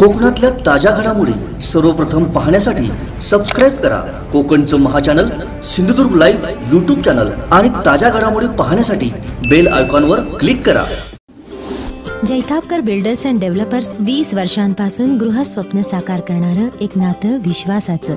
कोकणातल्या ताज्या घडामोडी सर्वप्रथम पाहण्यासाठी सबस्क्राईब करा. कोकणचं महाचॅनल सिंधुदुर्ग लाईव्ह यूट्यूब चॅनल आणि ताज्या घडामोडी पाहण्यासाठी बेल आयकॉनवर क्लिक करा. जैतापकर बिल्डर्स अँड डेव्हलपर्स वीस वर्षांपासून गृहस्वप्न साकार करणारं एक नातं विश्वासाचं.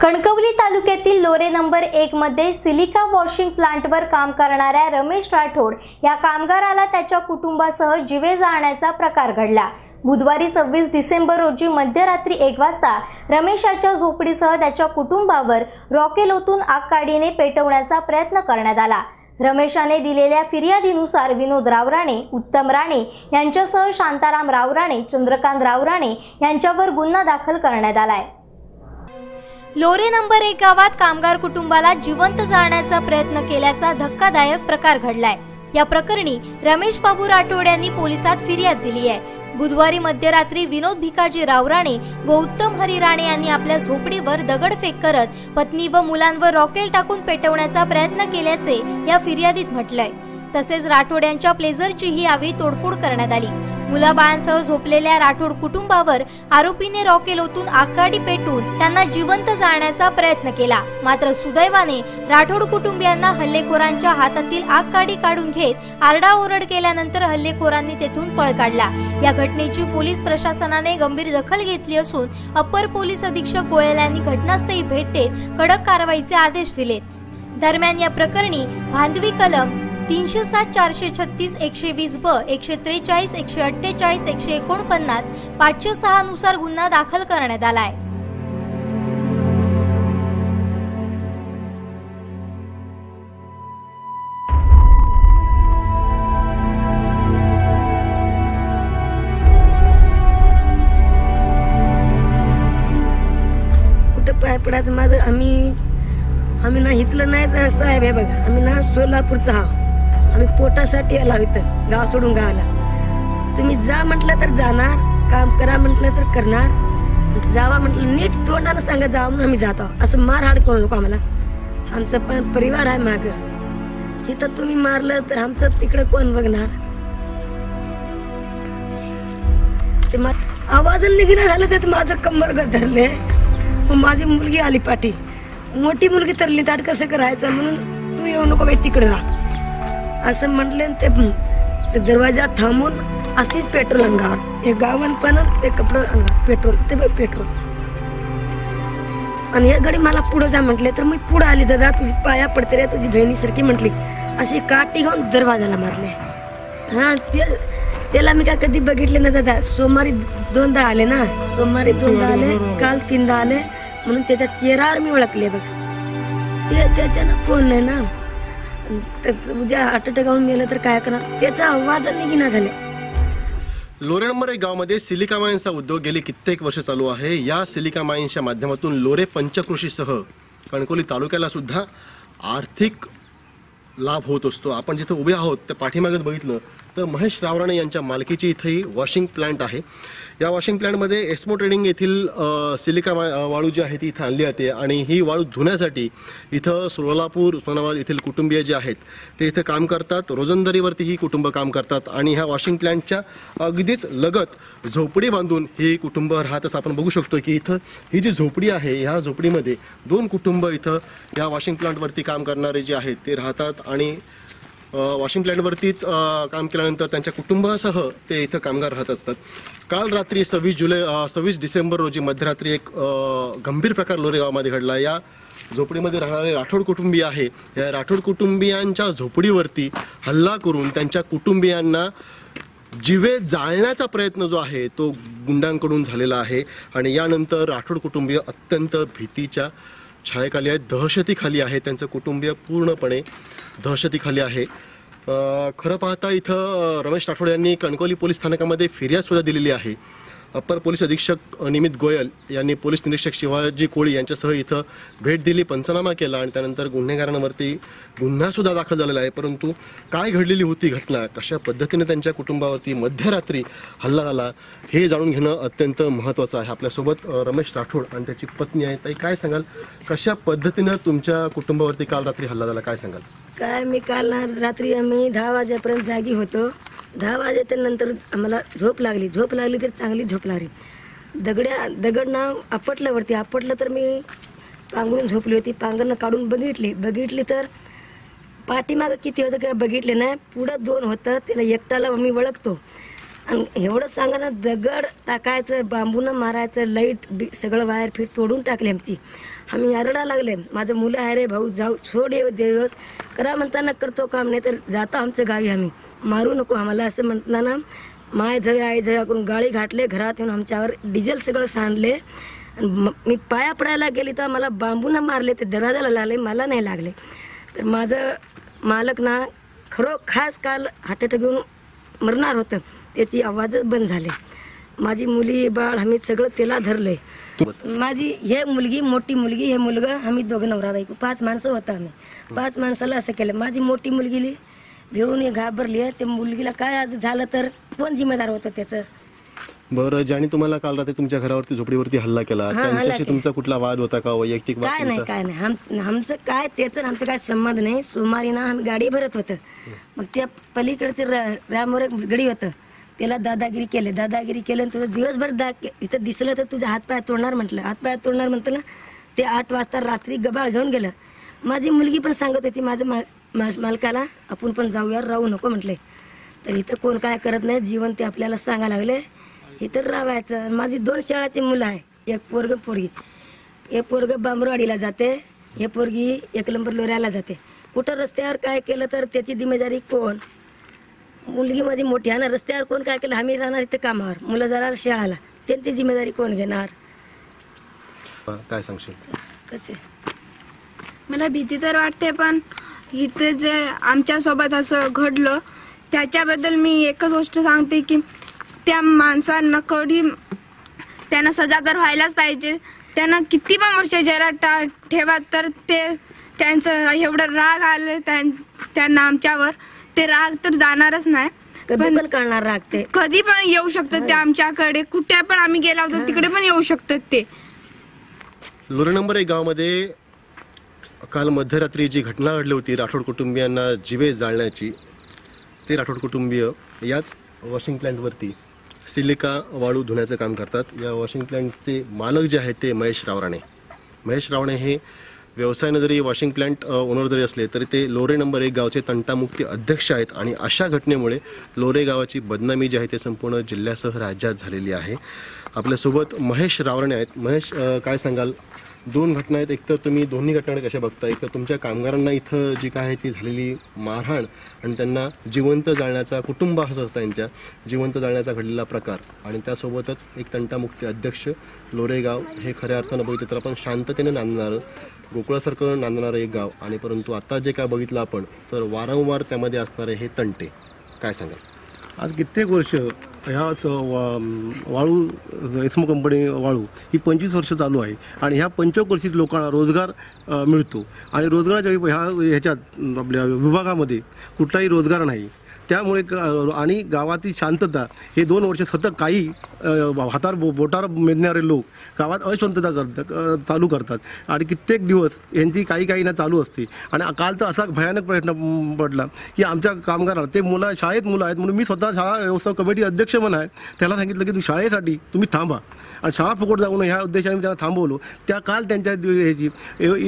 कणकवली तालुक्यातील लोरे नंबर एक मध्ये सिलिका वॉशिंग प्लांटवर काम करणाऱ्या रमेश राठोड या कामगाराला त्याच्या कुटुंबासह जिवे जाळण्याचा प्रकार घडला. बुधवारी सव्वीस डिसेंबर रोजी मध्यरात्री एक वाजता रमेशाच्या झोपडीसह त्याच्या कुटुंबावर रॉकेल ओतून पेटवण्याचा प्रयत्न करण्यात आला. रमेशाने दिलेल्या फिर्यादीनुसार विनोद रावराणे उत्तम राणे यांच्यासह शांताराम रावराणे चंद्रकांत रावराणे यांच्यावर गुन्हा दाखल करण्यात आलाय. लोरे नंबर एक गावात कामगार कुटुंबाला जिवंत जाळण्याचा प्रयत्न केल्याचा धक्कादायक प्रकार घडलाय. या प्रकरणी रमेश बाबू राठोड यांनी पोलिसात फिर्याद दिली आहे. बुधवारी मध्यरात्री विनोद भिकाजी रावराणे व उत्तम हरी राणे यांनी आपल्या झोपडीवर दगडफेक करत पत्नी व मुलांवर रॉकेल टाकून पेटवण्याचा प्रयत्न केल्याचे या फिर्यादीत म्हटलंय. तसेच राठोड यांच्या प्लेझरचीही यावेळी तोडफोड करण्यात आली. मुलाबाळांसह झोपलेल्या राठोड कुटुंबावर आरोपीने रॉकेल ओतून आकाडी पेटून त्यांना जिवंत जाळण्याचा प्रयत्न केला. मात्र सुदैवाने राठोड कुटुंबियांना हल्लेखोरांच्या हातातील आगकाडी काढून घेत आरडाओरड केल्यानंतर हल्लेखोरांनी तेथून पळ काढला. या घटनेची पोलीस प्रशासनाने गंभीर दखल घेतली असून अपर पोलीस अधीक्षक गोयल यांनी घटनास्थळी भेट देत कडक कारवाईचे आदेश दिलेत. दरम्यान या प्रकरणी भांदवी कलम तीनशे सात चारशे छत्तीस एकशे वीस ब एकशे त्रेचाळीस एकशे अठ्ठेचाळीस एकशे एकोणपन्नास पाचशे सहा नुसार गुन्हा दाखल करण्यात आलाय. कुठं पाय पडायचं? माझं आम्ही आम्ही ना इथलं नाही ना साहेब आहे बघा आम्ही ना सोलापूरचा हा आम्ही पोटासाठी आला इथं गाव सोडून गावाला. तुम्ही जा म्हटलं तर जाणार काम करा म्हटलं तर करणार. जावा म्हटलं नीट तोंडाला सांगा जावा म्हणून आम्ही जातो असं मारहाड करू नको आम्हाला. आमचं पण परिवार आहे माग. इथं तुम्ही मारलं तर आमचं तिकडं कोण बघणार? ते मा आवाज निघणं झालं तर माझं कंबर धरले मग माझी मुलगी आली पाठी. मोठी मुलगी तरली ताट कसं करायचं म्हणून तू येऊ नको बाई तिकडे राहा. असं म्हटले ते ते दरवाजा थांबून अशीच पेट्रोल अंगावर हे गावन पण ते कपडे अंगावर पेट्रोल ते बघ पेट्रोल. आणि हे गडी मला पुढे जा म्हटले तर मी पुढे आली दादा तुझी पाया पडते रे तुझी बहिणीसारखी म्हटली. अशी काठी घेऊन दरवाजाला मारले. हा ते त्याला मी काय कधी बघितले ना दादा सोमवारी दोनदा आले ना सोमवारी दोनदा आले काल तीनदा आले म्हणून त्याच्या चेहऱ्यावर मी ओळखले बघ. ते त्याच्यानं कोण नाही ना उद्या हार्ट अटॅक होऊन गेलं तर काय करणार? त्याचा आवाज निघिना झाले लोरे नंबर एक गावामध्ये सिलिका माईन्सचा उद्योग गेली कित्येक वर्ष चालू आहे. या सिलिका माईन्सच्या माध्यमातून लोरे पंचकृषीसह कणकोली तालुक्याला सुद्धा आर्थिक लाभ होत असतो. आपण जिथं उभे आहोत त्या पाठीमागत बघितलं तर महेश रावराणे यांच्या मालकीची इथंही वॉशिंग प्लांट आहे. या वॉशिंग प्लांटमध्ये एस्मो ट्रेडिंग येथील सिलिका वाळू जी आहे ती इथं आणली जाते आणि ही वाळू धुण्यासाठी इथं सोलापूर उस्मानाबाद येथील कुटुंबीय जे आहेत ते इथं काम करतात. रोजंदारीवरती ही कुटुंब काम करतात आणि ह्या वॉशिंग प्लांटच्या अगदीच लगत झोपडी बांधून ही कुटुंब राहत असं आपण बघू शकतो की इथं ही जी झोपडी आहे ह्या झोपडीमध्ये दोन कुटुंब इथं या वॉशिंग प्लांटवरती काम करणारे जे आहेत ते राहतात आणि वॉशिंग प्लांटवरतीच काम केल्यानंतर त्यांच्या कुटुंबासह ते इथं कामगार राहत असतात. काल रात्री सव्वीस जुलै सव्वीस डिसेंबर रोजी मध्यरात्री एक गंभीर प्रकार लोरेगावमध्ये घडला. या झोपडीमध्ये राहणारे राठोड कुटुंबीय आहे. या राठोड कुटुंबियांच्या झोपडीवरती हल्ला करून त्यांच्या कुटुंबियांना जिवे जाळण्याचा प्रयत्न जो आहे तो गुंडांकडून झालेला आहे. आणि यानंतर राठोड कुटुंबीय अत्यंत भीतीच्या छायेखाली आहेत दहशतीखाली आहे त्यांचं कुटुंबीय पूर्णपणे दहशतीखाली आहे. खरं पाहता इथं रमेश राठोड यांनी कणकवली पोलीस स्थानकामध्ये फिर्याद सुद्धा दिलेली आहे. अप्पर पोलीस अधीक्षक निमित गोयल यांनी पोलीस निरीक्षक शिवाजी कोळी यांच्यासह इथं भेट दिली पंचनामा केला आणि त्यानंतर गुन्हेगारांवरती गुन्हासुद्धा दाखल झालेला आहे. परंतु काय घडलेली होती घटना कशा पद्धतीने त्यांच्या कुटुंबावरती मध्यरात्री हल्ला झाला हे जाणून घेणं अत्यंत महत्त्वाचं आहे. आपल्यासोबत रमेश राठोड आणि त्याची पत्नी आहे. ताई काय सांगाल? कशा पद्धतीनं तुमच्या कुटुंबावरती काल रात्री हल्ला झाला? काय सांगाल? काय मी काल रात्री आम्ही दहा वाजेपर्यंत जागी होतो. दहा वाजेच्या नंतर आम्हाला झोप लागली. झोप लागली तर चांगली झोप लागली. दगड्या दगड ना आपटलं वरती आपटलं तर मी पांघरून झोपली होती. पांघरनं काढून बघितली. बघितली तर पाठीमागं किती होतं काय बघितले नाही. पुढं दोन होतं. त्याला एकटाला मी वळखतो. आणि एवढं सांगा ना दगड टाकायचं बांबूनं मारायचं लाइट बी सगळं वायर फिर तोडून टाकली आमची. आम्ही आरडा लागले. माझं मुलं आहे रे भाऊ जाऊ सोड ये दिवस. करा म्हणताना करतो काम नाही तर जातो आमच्या गावी आम्ही. मारू नको आम्हाला असं म्हटलं ना माय झव्या आई झव्या करून गाळी घाटले घरात येऊन आमच्यावर डिझेल सगळं सांडले. आणि मी पाया पडायला गेली तर मला बांबूनं मारले ते दरवाजाला लागले मला नाही लागले. तर माझं मालक ना खरो खास काल हार्ट घेऊन मरणार होतं त्याची आवाजच बंद झाले. माझी मुली बाळ आम्ही सगळं त्याला धरले. माझी हे मुलगी मोठी मुलगी हे मुलगा आम्ही दोघं नवरा बायको पाच माणसं होता आम्ही. पाच माणसाला असं केलं. माझी मोठी मुलगीली भिवून घाबरली आहे. त्या मुलगीला काय आज झालं तर कोण जिम्मेदार होतं त्याचं? बरं ज्याने तुम्हाला काल रात्री तुमच्या घरावरती झोपडीवरती हल्ला केला हल्ला त्यांच्याशी केला. तुमचा कुठला वाद होता का? वैयक्तिक वाद काय नाही तुमचा? काय नाही. आम- आमचं काय त्याचं आणि आमचं काय संबंध नाही. सोमवारी ना आम्ही गाडी भरत होतं. मग त्या पलीकडचं र- रामवर एक गडी होतं. त्याला दादागिरी केले. दादागिरी केलं आणि तुझं दिवसभर दा इथं दिसलं तर तुझा हातपाय तोडणार म्हटलं. हातपाय तोडणार म्हटलं ना ते आठ वाजता रात्री गबाळ घेऊन गेलं. माझी मुलगी पण सांगत होती माझं मा- मा- मालकाला आपण पण जाऊया राहू नको म्हटले. तर इथं कोण काय करत नाही जीवन ते आपल्याला सांगा लागले. इथं राहायचं. आणि माझी दोन शाळाची मुलं आहे. एक पोरग पोरगी. हे पोरग बांबरवाडीला जाते. हे पोरगी एक नंबर लोऱ्याला जाते. कुठं रस्त्यावर काय केलं तर त्याची जिम्मेदारी कोण? मुलगी माझी मोठी आहे ना रस्त्यावर कोण काय केलं? आम्ही राहणार इथं कामावर. मुलं जाणार शाळाला. त्यांची जिम्मेदारी कोण घेणार? काय सांगशील? कसे? मला भीती तर वाटते पण इथे जे आमच्यासोबत असं घडलं त्याच्याबद्दल मी एकच गोष्ट सांगते की त्या माणसांना कधी त्यांना सजा तर व्हायलाच पाहिजे. त्यांना किती पण वर्ष जरा टा ठेवा तर ते त्यांचं एवढं राग आलं त्यां- त्यांना आमच्यावर. ते राग तर जाणारच नाही. कधी पण कळणार रागते कधी पण येऊ शकतात ते आमच्याकडे. कुठे पण आम्ही गेला होतो तिकडे पण येऊ शकतात ते. लोरे नंबर एक गावामध्ये काल मध्यरात्री जी घटना घडली होती राठोड कुटुंबियांना जिवे जाळण्याची ते राठोड कुटुंबीय याच वॉशिंग प्लॅन्टवरती सिलिका वाळू धुण्याचं काम करतात. या वॉशिंग प्लॅन्टचे मालक जे आहेत ते महेश रावराणे. महेश रावणे हे व्यवसायानं जरी वॉशिंग प्लॅन्ट ओनर जरी असले तरी ते लोरे नंबर एक गावचे तंटामुक्ती अध्यक्ष आहेत आणि अशा घटनेमुळे लोरे गावाची बदनामी जी आहे ते संपूर्ण जिल्ह्यासह राज्यात झालेली आहे. आपल्यासोबत महेश रावराणे आहेत. महेश काय सांगाल? दोन घटना आहेत. एकतर तुम्ही दोन्ही घटनाकडे कशा बघता? एक तर तुमच्या कामगारांना इथं जी काय आहे ती झालेली मारहाण आणि त्यांना जिवंत जाळण्याचा कुटुंब असं असतं त्यांच्या. जिवंत जाळण्याचा घडलेला प्रकार. आणि त्यासोबतच एक तंटामुक्ती अध्यक्ष लोरेगाव हे खऱ्या अर्थानं बघितलं तर आपण शांततेने नांदणारं गोकुळासारखं नांदणारं एक गाव. आणि परंतु आता जे काय बघितलं आपण तर वारंवार त्यामध्ये असणारे हे तंटे. काय सांगा आज कित्येक वर्ष ह्याच वा- वाळू एस्मो कंपनी वाळू ही पंचवीस वर्ष चालू आहे. आणि ह्या पंचवर्षीत लोकांना रोजगार मिळतो. आणि रोजगाराच्या ह्या ह्याच्यात आपल्या विभागामध्ये कुठलाही रोजगार नाही. त्यामुळे आणि गावातील शांतता हे दोन वर्ष सतत काही हातार बो बोटार मेदणारे लोक गावात अशांतता करतात चालू करतात. आणि कित्येक दिवस यांची काही काही ना चालू असते. आणि कालचा असा भयानक प्रश्न पडला की आमच्या कामगाराला ते मुलं शाळेत मुलं आहेत म्हणून मी स्वतः शाळा व्यवस्था कमिटी अध्यक्ष पण आहे. त्याला सांगितलं की तू शाळेसाठी तुम्ही थांबा. शाळा फुकट जाऊ नये ह्या उद्देशाने मी त्यांना थांबवलो. त्या काल त्यांच्या ह्याची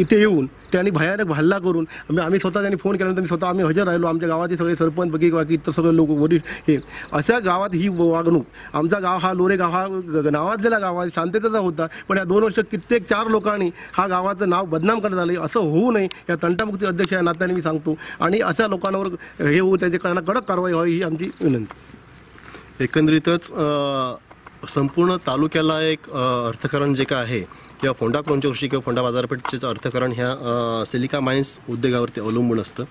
इथे येऊन त्यांनी भयानक हल्ला करून आम्ही आम्ही स्वतः त्यांनी फोन केल्यानंतर मी स्वतः आम्ही हजर राहिलो. आमच्या गावाचे सगळे सरपंच बघी बाकी इतर सगळे लोक वरिष्ठ हे. अशा गावात ही वागणूक आमचा गाव हा लोरे गाव हा नावाजलेला गाव आहे शांततेचा होता. पण या दोन वर्ष कित्येक चार लोकांनी हा गावाचं नाव बदनाम करण्यात आलं असं होऊ नये या तंटामुक्ती अध्यक्ष या नात्याने मी सांगतो. आणि अशा लोकांवर हे होऊ त्याच्याकडनं कडक कारवाई व्हावी ही आमची विनंती. एकंदरीतच संपूर्ण तालुक्याला एक अर्थकारण जे काय आहे किंवा फोंडा कृषी किंवा फोंडा बाजारपेठेचं अर्थकारण ह्या सिलिका माइन्स उद्योगावरती अवलंबून असतं.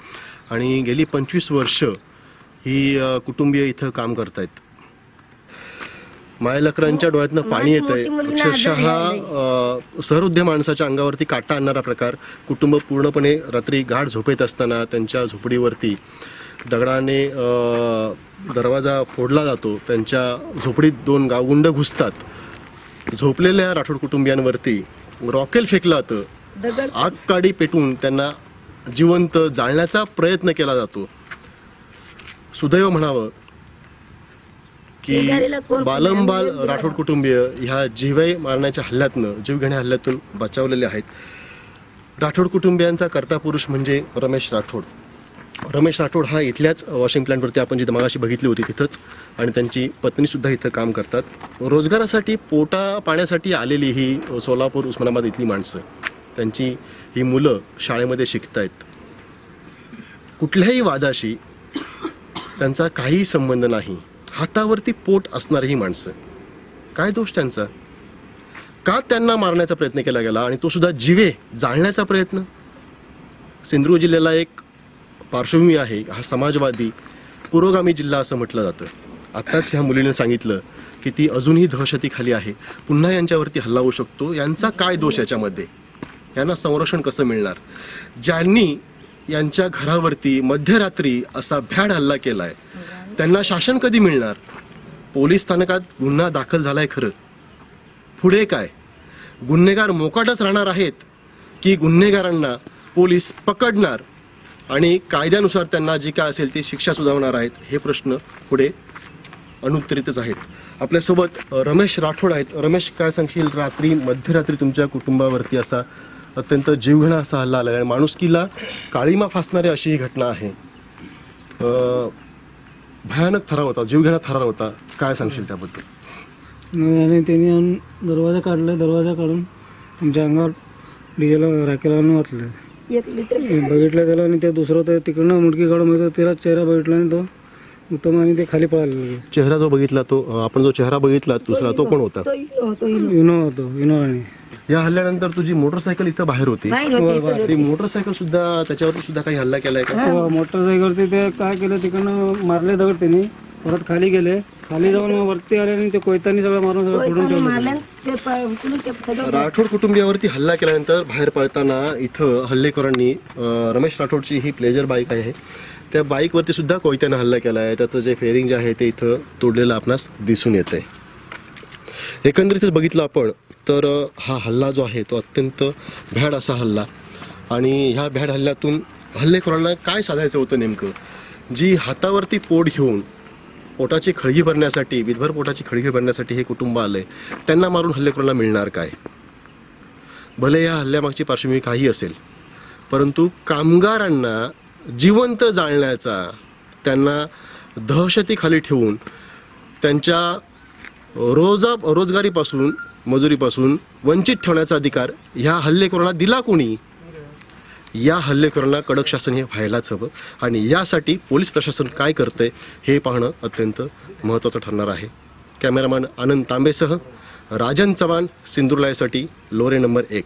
आणि गेली पंचवीस वर्ष ही कुटुंबीय इथं काम करतायत. मायलकरांच्या डोळ्यातनं पाणी येत आहे. अक्षरशः सहृदय माणसाच्या अंगावरती काटा आणणारा प्रकार कुटुंब पूर्णपणे रात्री गाढ झोपेत असताना त्यांच्या झोपडीवरती दगडाने अ, दरवाजा फोडला जातो. त्यांच्या झोपडीत दोन गावगुंड घुसतात. झोपलेल्या राठोड कुटुंबियांवरती रॉकेल फेकलं जातं. आग काडी पेटून त्यांना जिवंत जाळण्याचा प्रयत्न केला जातो. सुदैव म्हणावं की बालंबाल राठोड कुटुंबीय ह्या जीवे मारण्याच्या हल्ल्यातनं जीवघेण्या हल्ल्यातून बचावलेले आहेत. राठोड कुटुंबियांचा कर्ता पुरुष म्हणजे रमेश राठोड. रमेश राठोड हा इथल्याच वॉशिंग प्लांटवरती आपण जी मागाशी बघितली होती तिथंच. आणि त्यांची पत्नीसुद्धा इथं काम करतात. रोजगारासाठी पोटा पाण्यासाठी आलेली ही सोलापूर उस्मानाबाद इथली माणसं. त्यांची ही मुलं शाळेमध्ये शिकतायत. कुठल्याही वादाशी त्यांचा काहीही संबंध नाही. हातावरती पोट असणारी ही माणसं. काय दोष त्यांचा? का त्यांना मारण्याचा प्रयत्न केला गेला आणि तो सुद्धा जिवे जाळण्याचा प्रयत्न? सिंधुदुर्ग जिल्ह्याला एक पार्श्वभूमी आहे हा समाजवादी पुरोगामी जिल्हा असं म्हटलं जातं. आत्ताच ह्या मुलीने सांगितलं की ती अजूनही दहशतीखाली आहे. पुन्हा यांच्यावरती हल्ला होऊ शकतो. यांचा काय दोष याच्यामध्ये? यांना संरक्षण कसं मिळणार? ज्यांनी यांच्या घरावरती मध्यरात्री असा भ्याड हल्ला केलाय त्यांना शासन कधी मिळणार? पोलीस स्थानकात गुन्हा दाखल झालाय खरं. पुढे काय? गुन्हेगार मोकाटच राहणार आहेत की गुन्हेगारांना पोलीस पकडणार? आणि कायद्यानुसार त्यांना जी काय असेल ती शिक्षा सुधारणार आहेत हे प्रश्न पुढे अनुत्तरितच आहेत. आपल्यासोबत रमेश राठोड आहेत. रमेश काय सांगशील? रात्री मध्यरात्री तुमच्या कुटुंबावरती असा अत्यंत जीवघेणा असा हल्ला आला आणि माणुसकीला काळीमा फासणारी अशी ही घटना आहे. भयानक थरार होता जीवघेणा थरार होता. काय सांगशील त्याबद्दल? आणि त्यांनी आणून दरवाजा काढला. दरवाजा काढून आमच्या अंगावर डिजेला राखेला आणून वाचलं. एक लिटर बघितलं त्याला आणि ते दुसरं तर तिकडनं मुडकी काढून बघितलं त्याला चेहरा बघितला आणि तो उत्तम आणि ते खाली पळाले चेहरा जो बघितला तो आपण जो चेहरा बघितला दुसरा तो कोण होता? तो इनो तो इनो. इनो होतो इनोराने या हल्ल्यानंतर तुझी मोटरसायकल इथं बाहेर होती. होते ती मोटरसायकल सुद्धा त्याच्यावरती सुद्धा काही हल्ला केलाय का? मोटरसायकलवरती ते काय केलं तिकडनं मारले दगड त्यांनी. परत खाली गेले. खाली जाऊन मग वरती आले आणि ते कोयतानी सगळं मारून सगळं फोडून ठेवलं राठोड कुटुंबियावरती हल्ला केल्यानंतर बाहेर पळताना इथं हल्लेखोरांनी अ, रमेश राठोडची ही प्लेजर बाईक आहे. त्या बाईकवरती सुद्धा कोयत्यानं हल्ला केला आहे त्याचं जे फेरिंग जे आहे ते इथं तोडलेलं आपणास दिसून येत आहे एकंदरीतच बघितलं आपण तर अ, हा हल्ला जो आहे तो अत्यंत भ्याड असा हल्ला. आणि ह्या भ्याड हल्ल्यातून हल्लेखोरांना काय साधायचं होतं नेमकं? जी हातावरती पोट घेऊन पोटाची खळगी भरण्यासाठी विधभर पोटाची खळगी भरण्यासाठी हे कुटुंब आलंय. त्यांना मारून हल्लेखोरांना मिळणार काय? भले या हल्ल्यामागची पार्श्वभूमी काही असेल परंतु कामगारांना जिवंत जाळण्याचा त्यांना दहशतीखाली ठेवून त्यांच्या रोजा रोजगारीपासून मजुरीपासून वंचित ठेवण्याचा अधिकार ह्या हल्लेखोरांना दिला कोणी? या हल्लेखोरांना कडक शासन हे व्हायलाच हवं. आणि यासाठी पोलीस प्रशासन काय करतंय हे पाहणं अत्यंत महत्त्वाचं ठरणार आहे. कॅमेरामॅन आनंद तांबेसह राजन चव्हाण सिंधुर्लायसाठी लोरे नंबर एक.